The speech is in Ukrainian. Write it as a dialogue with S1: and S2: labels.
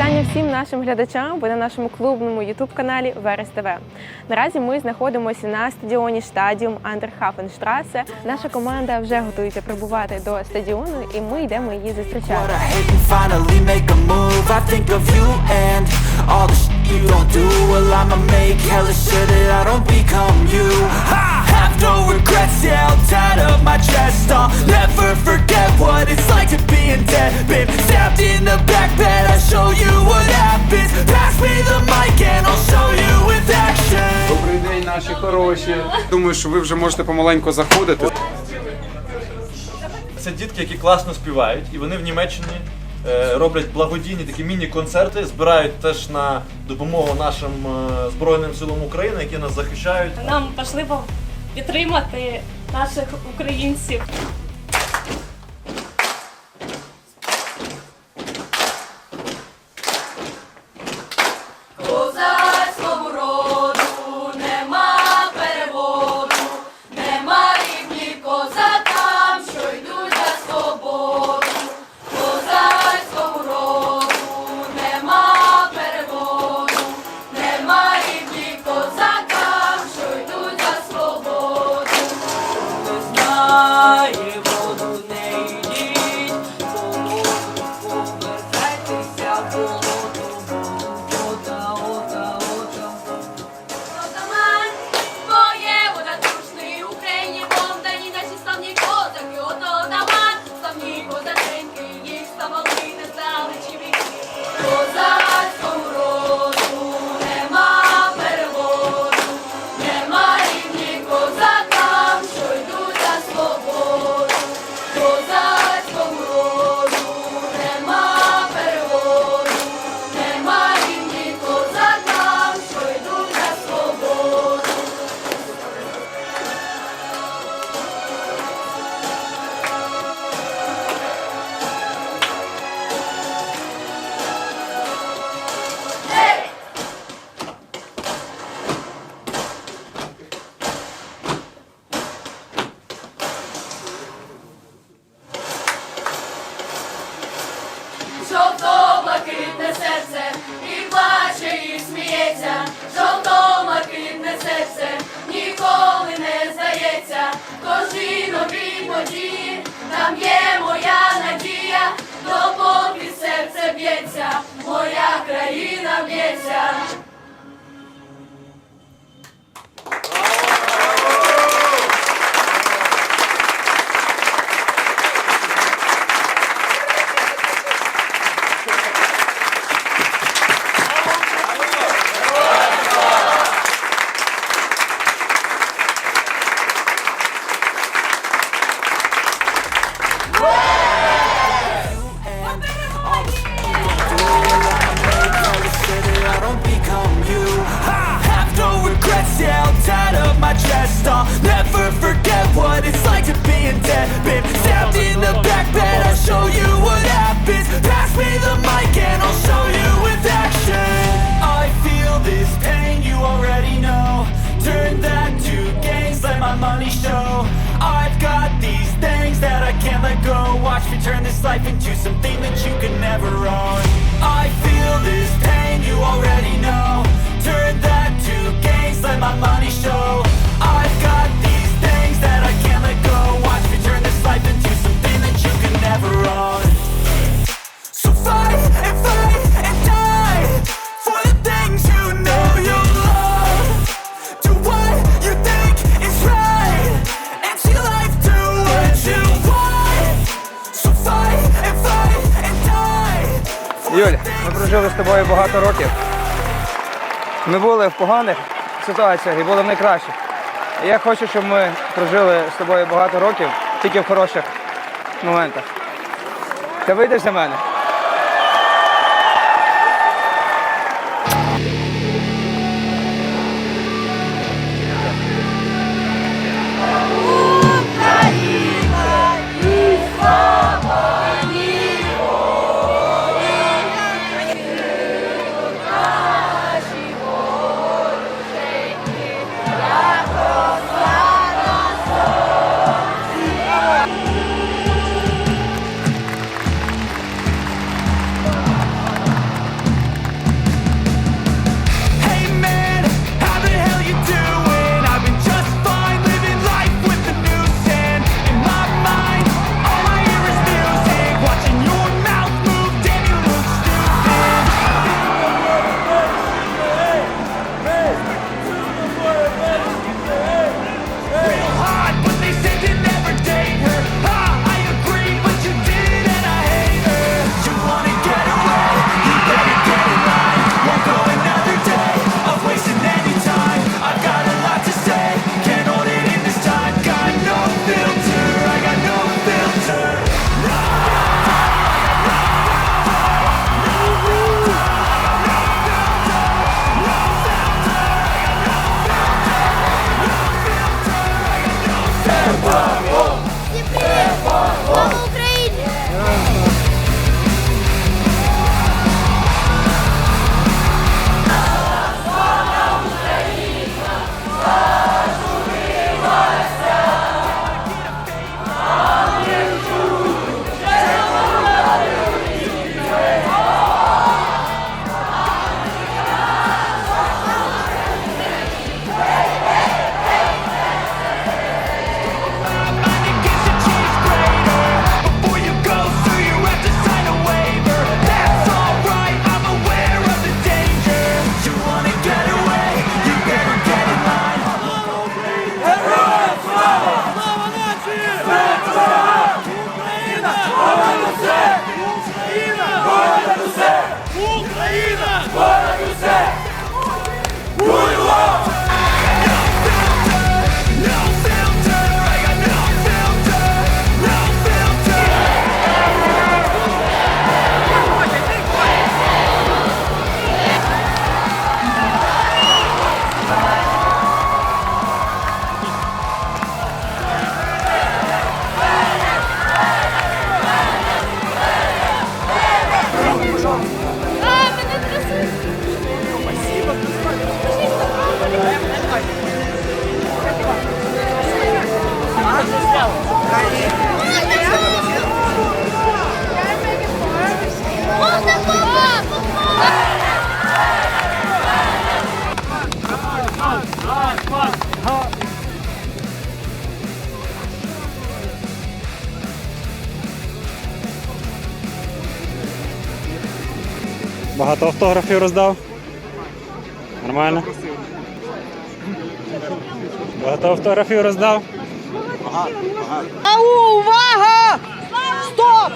S1: Вітання всім нашим глядачам. Ви на нашому клубному ютуб-каналі Верес ТВ. Наразі ми знаходимося на стадіоні Стадіум Андерхафенштрасе. Наша команда вже готується прибувати до стадіону, і ми йдемо її зустрічати.
S2: Have no regrets, yeah, I'll tie up my chest I'll never forget what it's like
S3: хороші. Думаю, що ви вже можете помаленьку заходити.
S4: Це дітки, які класно співають, і вони в Німеччині е, роблять благодійні такі міні-концерти, збирають теж на допомогу нашим е, Збройним силам України, які нас захищають.
S5: Нам важливо підтримати наших українців. Жовто-блакитне серце і плаче, і сміється, жовто-блакитне серце ніколи не здається, кожній новій події там є моя надія, допоки серце б'ється, моя країна б'ється.
S2: Life into something that you could never own
S6: тобою багато років. Ми були в поганих ситуаціях і були в найкращих. Я хочу, щоб ми прожили з тобою багато років тільки в хороших моментах. Ти вийдеш за мене?
S7: Багато автографів роздав. Нормально? Багато автографів роздав.
S8: Ау, увага! Стоп!